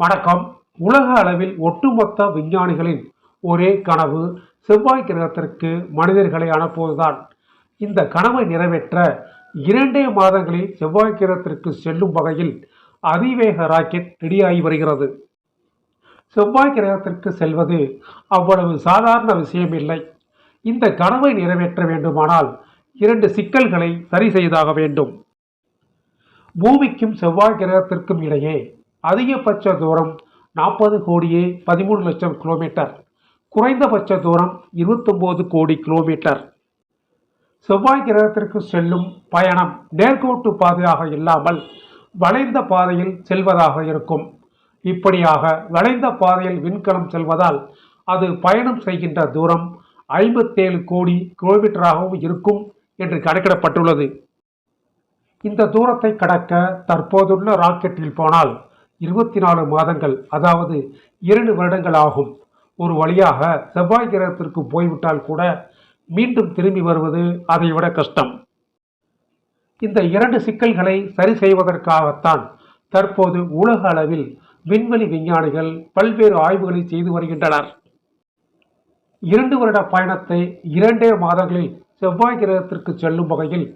வணக்கம். உலக அளவில் ஒட்டுமொத்த விஞ்ஞானிகளின் ஒரே கனவு செவ்வாய் கிரகத்திற்கு மனிதர்களை அனுப்புவதுதான். இந்த கனவை நிறைவேற்ற இரண்டே மாதங்களில் செவ்வாய் கிரகத்திற்கு செல்லும் வகையில் அதிவேக ராக்கெட் ரெடியாகி வருகிறது. செவ்வாய் கிரகத்திற்கு செல்வது அவ்வளவு சாதாரண விஷயம் இல்லை இந்த கனவை நிறைவேற்ற வேண்டுமானால் இரண்டு சிக்கல்களை சரி செய்தாக வேண்டும். பூமிக்கும் செவ்வாய் கிரகத்திற்கும் இடையே அதிகபட்ச தூரம் நாற்பது கோடியே பதிமூணு லட்சம் கிலோமீட்டர். குறைந்தபட்ச தூரம் இருபத்தொம்போது கோடி கிலோமீட்டர். செவ்வாய் கிரகத்திற்கு செல்லும் பயணம் நேர்கோட்டு பாதையாக இல்லாமல் வளைந்த பாதையில் செல்வதாக இருக்கும். இப்படியாக வளைந்த பாதையில் விண்கலம் செல்வதால் அது பயணம் செய்கின்ற தூரம் ஐம்பத்தேழு கோடி கிலோமீட்டராகவும் இருக்கும் என்று கணக்கிடப்பட்டுள்ளது. இந்த தூரத்தை கடக்க தற்போதுள்ள ராக்கெட்டில் போனால் இருபத்தி நாலு மாதங்கள் அதாவது இரண்டு வருடங்கள் ஆகும் ஒரு வழியாக செவ்வாய் கிரகத்திற்கு போய்விட்டால் கூட மீண்டும் திரும்பி வருவது அதைவிட கஷ்டம். இந்த இரண்டு சிக்கல்களை சரி செய்வதற்காகத்தான் தற்போது உலக அளவில் விண்வெளி விஞ்ஞானிகள் பல்வேறு ஆய்வுகளை செய்து வருகின்றனர். இரண்டு வருட பயணத்தை இரண்டே மாதங்களில் செவ்வாய் கிரகத்திற்கு செல்லும் வகையில்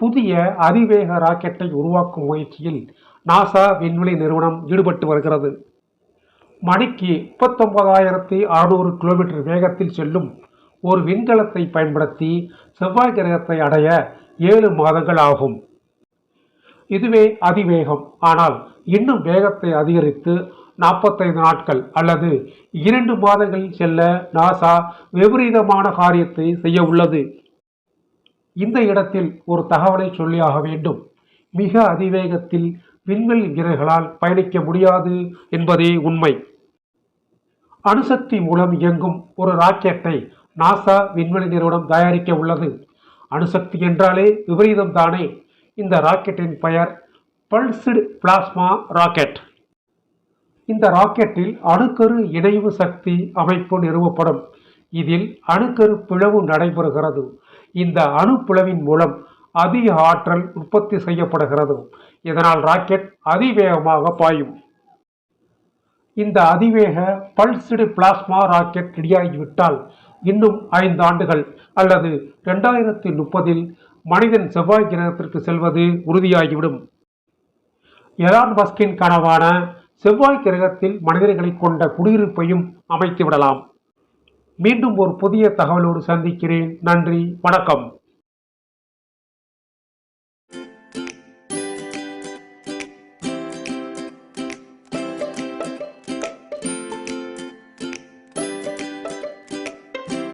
புதிய அதிவேக ராக்கெட்டை உருவாக்கும் முயற்சியில் நாசா விண்வெளி நிறுவனம் ஈடுபட்டு வருகிறது. மணிக்கு முப்பத்தொன்பதாயிரத்தி அறுநூறு கிலோமீட்டர் வேகத்தில் செல்லும் ஒரு விண்கலத்தை பயன்படுத்தி செவ்வாய் கிரகத்தை அடைய ஏழு மாதங்கள் ஆகும். இதுவே அதிவேகம். ஆனால் இன்னும் வேகத்தை அதிகரித்து நாற்பத்தைந்து நாட்கள் அல்லது இரண்டு மாதங்களில் செல்ல நாசா விபரீதமான காரியத்தை செய்ய உள்ளது. இந்த இடத்தில் ஒரு தகவலை சொல்லியாக வேண்டும். மிக அதிவேகத்தில் விண்வெளி வீரர்களால் பயணிக்க முடியாது என்பதே உண்மை. அணுசக்தி மூலம் இயங்கும் ஒரு ராக்கெட்டை நாசா விண்வெளி நிறுவனம் தயாரிக்க உள்ளது. அணுசக்தி என்றாலே விபரீதம் தானே. இந்த ராக்கெட்டின் பெயர் பல்ஸ்டு பிளாஸ்மா ராக்கெட். இந்த ராக்கெட்டில் அணுக்கரு இணைவு சக்தி அமைப்பு நிறுவப்படும். இதில் அணுக்கரு பிளவு நடைபெறுகிறது. இந்த அணு பிளவின் மூலம் அதிக ஆற்றல் உற்பத்தி செய்யப்படுகிறது. இதனால் ராக்கெட் அதிவேகமாக பாயும். இந்த அதிவேக பல்சிடு பிளாஸ்மா ராக்கெட் ரெடியாகிவிட்டால் இன்னும் ஐந்து ஆண்டுகள் அல்லது ரெண்டாயிரத்தி முப்பதில் மனிதன் செவ்வாய் கிரகத்திற்கு செல்வது உறுதியாகிவிடும். எலான் மஸ்கின் கனவான செவ்வாய் கிரகத்தில் மனிதர்களை கொண்ட குடியிருப்பையும் அமைத்து விடலாம். மீண்டும் ஒரு புதிய தகவலோடு சந்திக்கிறேன். நன்றி. வணக்கம்.